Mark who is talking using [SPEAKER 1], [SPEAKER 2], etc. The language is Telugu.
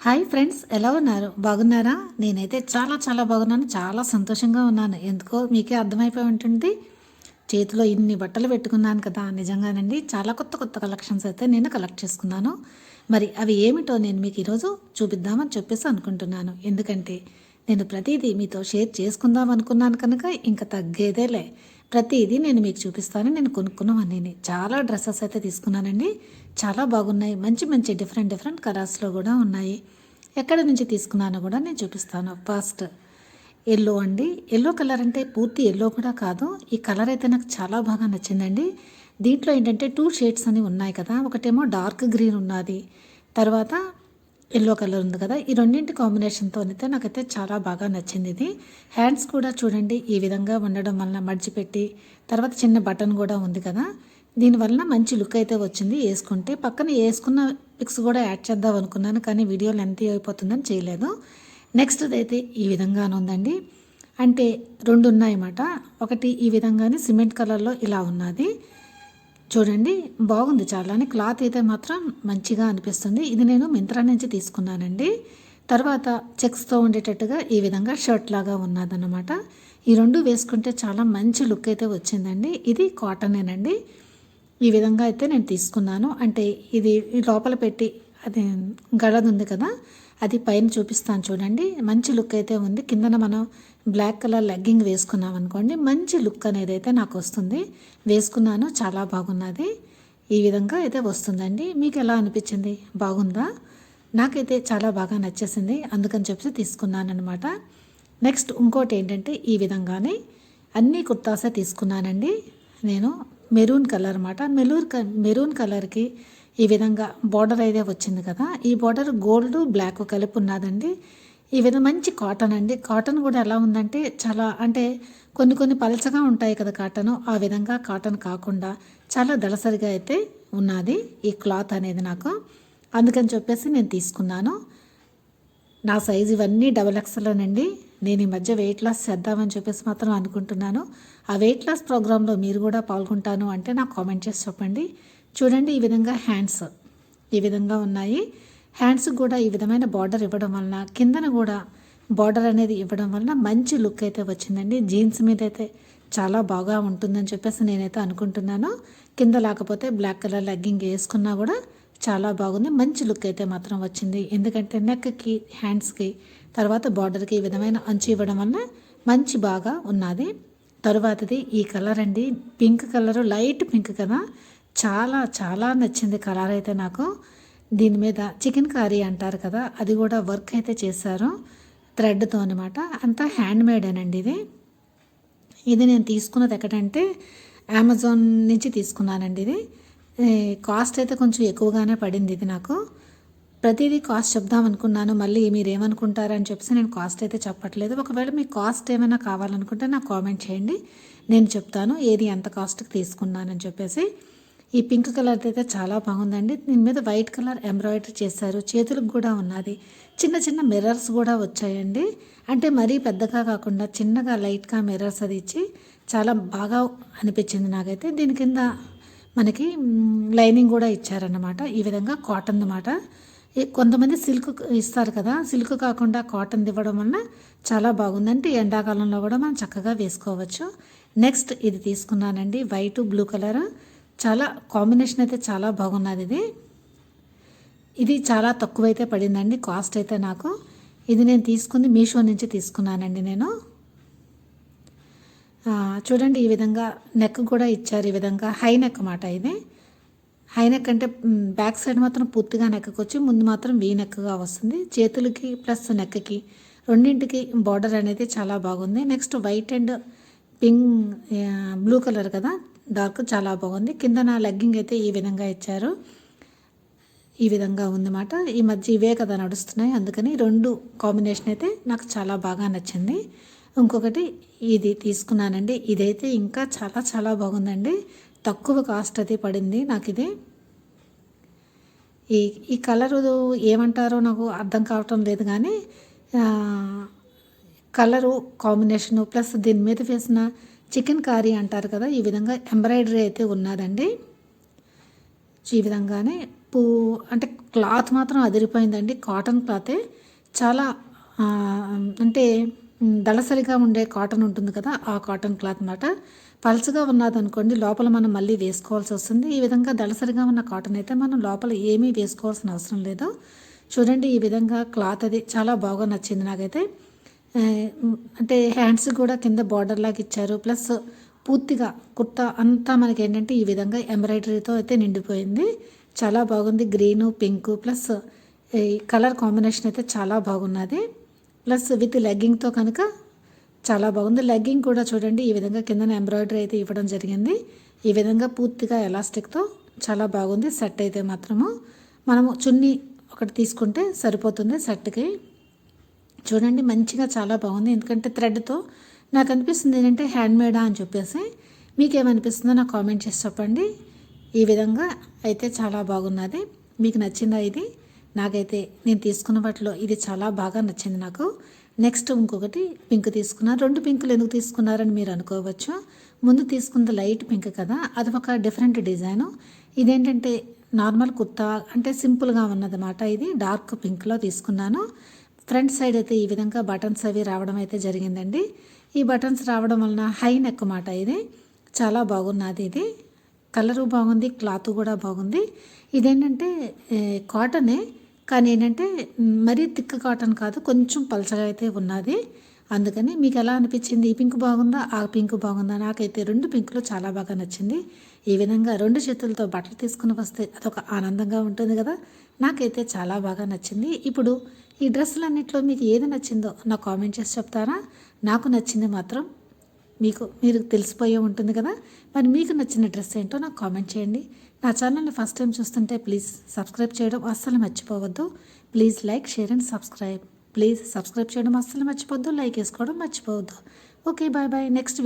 [SPEAKER 1] హాయ్ ఫ్రెండ్స్ ఎలా ఉన్నారు? బాగున్నారా? నేనైతే చాలా చాలా బాగున్నాను. చాలా సంతోషంగా ఉన్నాను. ఎందుకో మీకే అర్థమైపోయి ఉంటుంది. చేతిలో ఇన్ని బట్టలు పెట్టుకున్నాను కదా నిజంగానండి. చాలా కొత్త కొత్త కలెక్షన్స్ అయితే నేను కలెక్ట్ చేసుకున్నాను. మరి అవి ఏమిటో నేను మీకు ఈరోజు చూపిద్దామని చెప్పేసి అనుకుంటున్నాను. ఎందుకంటే నేను ప్రతిదీ మీతో షేర్ చేసుకుందాం అనుకున్నాను కనుక ఇంకా తగ్గేదేలే. ప్రతిదీ నేను మీకు చూపిస్తాను. నేను కొనుక్కున్నవన్నీ చాలా డ్రెస్సెస్ అయితే తీసుకున్నానండి. చాలా బాగున్నాయి. మంచి మంచి డిఫరెంట్ డిఫరెంట్ కలర్స్లో కూడా ఉన్నాయి. ఎక్కడి నుంచి తీసుకున్నానో కూడా నేను చూపిస్తాను. ఫస్ట్ ఎల్లో అండి. ఎల్లో కలర్ అంటే పూర్తి ఎల్లో కూడా కాదు. ఈ కలర్ అయితే నాకు చాలా బాగా నచ్చిందండి. దీంట్లో ఏంటంటే టూ షేడ్స్ అని ఉన్నాయి కదా. ఒకటేమో డార్క్ గ్రీన్ ఉన్నది. తర్వాత ఎల్లో కలర్ ఉంది కదా. ఈ రెండింటి కాంబినేషన్తో అయితే నాకైతే చాలా బాగా నచ్చింది ఇది. హ్యాండ్స్ కూడా చూడండి ఈ విధంగా ఉండడం వలన మడిచిపెట్టి తర్వాత చిన్న బటన్ కూడా ఉంది కదా. దీనివల్ల మంచి లుక్ అయితే వచ్చింది వేసుకుంటే. పక్కన వేసుకున్న పిక్స్ కూడా యాడ్ చేద్దాం అనుకున్నాను కానీ వీడియో లెంత్ అయిపోతుందని చేయలేదు. నెక్స్ట్ అయితే ఈ విధంగానే ఉందండి. అంటే రెండు ఉన్నాయన్నమాట. ఒకటి ఈ విధంగానే సిమెంట్ కలర్లో ఇలా ఉన్నది. చూడండి బాగుంది చాలానే. క్లాత్ అయితే మాత్రం మంచిగా అనిపిస్తుంది. ఇది నేను మింత్రా నుంచి తీసుకున్నానండి. తర్వాత చెక్స్తో ఉండేటట్టుగా ఈ విధంగా షర్ట్ లాగా ఉన్నదన్నమాట. ఈ రెండు వేసుకుంటే చాలా మంచి లుక్ అయితే వచ్చిందండి. ఇది కాటనేనండి. ఈ విధంగా అయితే నేను తీసుకున్నాను. అంటే ఇది లోపల పెట్టి అది గడది ఉంది కదా అది పైన చూపిస్తాను చూడండి. మంచి లుక్ అయితే ఉంది. కిందన మనం బ్లాక్ కలర్ లెగ్గింగ్ వేసుకున్నాం అనుకోండి. మంచి లుక్ అనేది అయితే నాకు వస్తుంది. వేసుకున్నాను చాలా బాగున్నది. ఈ విధంగా అయితే వస్తుందండి. మీకు ఎలా అనిపించింది? బాగుందా? నాకైతే చాలా బాగా నచ్చేసింది. అందుకని చెప్పి తీసుకున్నాను అనమాట నెక్స్ట్ ఇంకోటి ఏంటంటే ఈ విధంగానే అన్ని కుర్తాసే తీసుకున్నానండి. నేను మెరూన్ కలర్ అనమాట మెరూన్ మెరూన్ కలర్కి ఈ విధంగా బార్డర్ అయితే వచ్చింది కదా. ఈ బార్డర్ గోల్డ్ బ్లాక్ కలిపి ఉన్నదండి. ఈ విధంగా మంచి కాటన్ అండి. కాటన్ కూడా ఎలా ఉందంటే చాలా అంటే కొన్ని కొన్ని పలచగా ఉంటాయి కదా కాటన్. ఆ విధంగా కాటన్ కాకుండా చాలా దళసరిగా అయితే ఉన్నది ఈ క్లాత్ అనేది నాకు. అందుకని చెప్పేసి నేను తీసుకున్నాను. నా సైజు ఇవన్నీ డబల్ ఎక్స్లోనండి నేను ఈ మధ్య వెయిట్ లాస్ చేద్దామని చెప్పేసి మాత్రం అనుకుంటున్నాను. ఆ వెయిట్ లాస్ ప్రోగ్రాంలో మీరు కూడా పాల్గొంటాను అంటే నాకు కామెంట్ చేసి చెప్పండి. చూడండి ఈ విధంగా హ్యాండ్స్ ఈ విధంగా ఉన్నాయి. హ్యాండ్స్ కూడా ఈ విధమైన బార్డర్ ఇవ్వడం వలన కిందన కూడా బార్డర్ అనేది ఇవ్వడం వలన మంచి లుక్ అయితే వచ్చిందండి. జీన్స్ మీద అయితే చాలా బాగా ఉంటుందని చెప్పేసి నేనైతే అనుకుంటున్నాను. కింద లేకపోతే బ్లాక్ కలర్ లెగ్గింగ్ వేసుకున్నా కూడా చాలా బాగుంది. మంచి లుక్ అయితే మాత్రం వచ్చింది. ఎందుకంటే నెక్కి హ్యాండ్స్కి తర్వాత బార్డర్కి ఈ విధమైన అంచు ఇవ్వడం వల్ల మంచి బాగా ఉన్నది. తరువాతది ఈ కలర్ అండి. పింక్ కలర్ లైట్ పింక్ కదా. చాలా చాలా నచ్చింది కలర్ అయితే నాకు. దీని మీద చికెన్ కర్రీ అంటారు కదా అది కూడా వర్క్ అయితే చేశారు. థ్రెడ్తో అనమాట అంతా హ్యాండ్ మేడేనండి ఇది. ఇది నేను తీసుకున్నది ఎక్కడంటే అమెజాన్ నుంచి తీసుకున్నానండి ఇది. కాస్ట్ అయితే కొంచెం ఎక్కువగానే పడింది ఇది నాకు. ప్రతిదీ కాస్ట్ చెప్దాం అనుకున్నాను మళ్ళీ మీరు ఏమనుకుంటారని చెప్పేసి నేను కాస్ట్ అయితే చెప్పట్లేదు. ఒకవేళ మీ కాస్ట్ ఏమైనా కావాలనుకుంటే నాకు కామెంట్ చేయండి. నేను చెప్తాను ఏది ఎంత కాస్ట్కి తీసుకున్నానని చెప్పేసి. ఈ పింక్ కలర్ అయితే చాలా బాగుందండి. దీని మీద వైట్ కలర్ ఎంబ్రాయిడరీ చేశారు. చేతులకు కూడా ఉన్నది. చిన్న చిన్న మిర్రర్స్ కూడా వచ్చాయండి. అంటే మరీ పెద్దగా కాకుండా చిన్నగా లైట్గా మిర్రర్స్ అది ఇచ్చి చాలా బాగా అనిపించింది నాకైతే. దీని కింద మనకి లైనింగ్ కూడా ఇచ్చారన్నమాట. ఈ విధంగా కాటన్ అన్నమాట. కొంతమంది సిల్క్ ఇస్తారు కదా సిల్క్ కాకుండా కాటన్ ఇవ్వడం వల్ల చాలా బాగుంది అంటే ఎండాకాలంలో కూడా మనం చక్కగా వేసుకోవచ్చు. నెక్స్ట్ ఇది తీసుకున్నానండి వైట్ బ్లూ కలర్. చాలా కాంబినేషన్ అయితే చాలా బాగున్నది ఇది. ఇది చాలా తక్కువ అయితే పడిందండి కాస్ట్ అయితే నాకు. ఇది నేను తీసుకుంది మీషో నుంచి తీసుకున్నానండి నేను. చూడండి ఈ విధంగా నెక్ కూడా ఇచ్చారు ఈ విధంగా. హై నెక్ మాట ఇది. హై నెక్ అంటే బ్యాక్ సైడ్ మాత్రం పూర్తిగా నెక్కకొచ్చి ముందు మాత్రం వీ నెక్గా వస్తుంది. చేతులకి ప్లస్ నెక్కి రెండింటికి బార్డర్ అనేది చాలా బాగుంది. Next white and pink blue colour కదా. డార్క్ చాలా బాగుంది. కింద నా లెగ్గింగ్ అయితే ఈ విధంగా ఇచ్చారు. ఈ విధంగా ఉందన్నమాట. ఈ మధ్య ఇవే కదా నడుస్తున్నాయి. అందుకని రెండు కాంబినేషన్ అయితే నాకు చాలా బాగా నచ్చింది. ఇంకొకటి ఇది తీసుకున్నానండి. ఇదైతే ఇంకా చాలా చాలా బాగుందండి. తక్కువ కాస్ట్ అది పడింది నాకు ఇది ఈ ఈ కలరు ఏమంటారో నాకు అర్థం కావటం లేదు కానీ కలరు కాంబినేషను ప్లస్ దీని మీద వేసిన చికెన్ కర్రీ అంటారు కదా ఈ విధంగా ఎంబ్రాయిడరీ అయితే ఉన్నదండి. ఈ విధంగానే పూ అంటే క్లాత్ మాత్రం అదిరిపోయిందండి. కాటన్ క్లాతే చాలా అంటే దళసరిగా ఉండే కాటన్ ఉంటుంది కదా ఆ కాటన్ క్లాత్ అన్నమాట పల్చగా ఉన్నదనుకోండి లోపల మనం మళ్ళీ వేసుకోవాల్సి వస్తుంది. ఈ విధంగా దళసరిగా ఉన్న కాటన్ అయితే మనం లోపల ఏమీ వేసుకోవాల్సిన అవసరం లేదు. చూడండి ఈ విధంగా క్లాత్ అది చాలా బాగా నచ్చింది నాకైతే. అంటే హ్యాండ్స్ కూడా కింద బార్డర్ లాగా ఇచ్చారు. ప్లస్ పూర్తిగా కుర్తా అంతా మనకి ఏంటంటే ఈ విధంగా ఎంబ్రాయిడరీతో అయితే నిండిపోయింది. చాలా బాగుంది. గ్రీను పింక్ ప్లస్ ఈ కలర్ కాంబినేషన్ అయితే చాలా బాగున్నది. ప్లస్ విత్ లెగ్గింగ్తో కనుక చాలా బాగుంది. లెగ్గింగ్ కూడా చూడండి ఈ విధంగా కింద ఎంబ్రాయిడరీ అయితే ఇవ్వడం జరిగింది. ఈ విధంగా పూర్తిగా ఎలాస్టిక్తో చాలా బాగుంది. సెట్ అయితే మాత్రము. మనము చున్నీ ఒకటి తీసుకుంటే సరిపోతుంది సెట్కి చూడండి మంచిగా చాలా బాగుంది. ఎందుకంటే థ్రెడ్తో నాకు అనిపిస్తుంది ఏంటంటే హ్యాండ్మేడా అని చెప్పేసి. మీకేమనిపిస్తుందో నాకు కామెంట్ చేసి చెప్పండి. ఈ విధంగా అయితే చాలా బాగున్నది. మీకు నచ్చిందా ఇది? నాకైతే నేను తీసుకున్న వాటిలో ఇది చాలా బాగా నచ్చింది నాకు. నెక్స్ట్ ఇంకొకటి పింక్ తీసుకున్నా. రెండు పింకులు ఎందుకు తీసుకున్నారని మీరు అనుకోవచ్చు. ముందు తీసుకుంది లైట్ పింక్ కదా. అది ఒక డిఫరెంట్ డిజైను. ఇదేంటంటే నార్మల్ కుర్తా అంటే సింపుల్గా ఉన్నదన్నమాట ఇది. డార్క్ పింక్లో తీసుకున్నాను. ఫ్రంట్ సైడ్ అయితే ఈ విధంగా బటన్స్ అవి రావడం అయితే జరిగిందండి. ఈ బటన్స్ రావడం వలన హై నెక్ మాట ఇది. చాలా బాగున్నది ఇది. కలరు బాగుంది క్లాత్ కూడా బాగుంది. ఇదేంటంటే కాటనే కానీ ఏంటంటే మరీ థిక్ కాటన్ కాదు కొంచెం పలచగా అయితే ఉన్నది. అందుకని మీకు ఎలా అనిపించింది? ఈ పింక్ బాగుందా? ఆ పింక్ బాగుందా? నాకైతే రెండు పింకులు చాలా బాగా నచ్చింది. ఈ విధంగా రెండు చేతులతో బట్టలు తీసుకుని వస్తే అదొక ఆనందంగా ఉంటుంది కదా. నాకైతే చాలా బాగా నచ్చింది. ఇప్పుడు ఈ డ్రెస్సులన్నింటిలో మీకు ఏది నచ్చిందో నాకు కామెంట్ చేసి చెప్తారా? నాకు నచ్చింది మాత్రం మీకు మీరు తెలిసిపోయే ఉంటుంది కదా? మరి మీకు నచ్చిన డ్రెస్ ఏంటో నాకు కామెంట్ చేయండి. నా ఛానల్ని ఫస్ట్ టైం చూస్తుంటే ప్లీజ్ సబ్స్క్రైబ్ చేయడం అస్సలు మర్చిపోవద్దు. Please like share and subscribe. Please subscribe చేయడం అస్సలు మర్చిపోవద్దు లైక్ వేసుకోవడం మర్చిపోవద్దు. Okay bye bye. నెక్స్ట్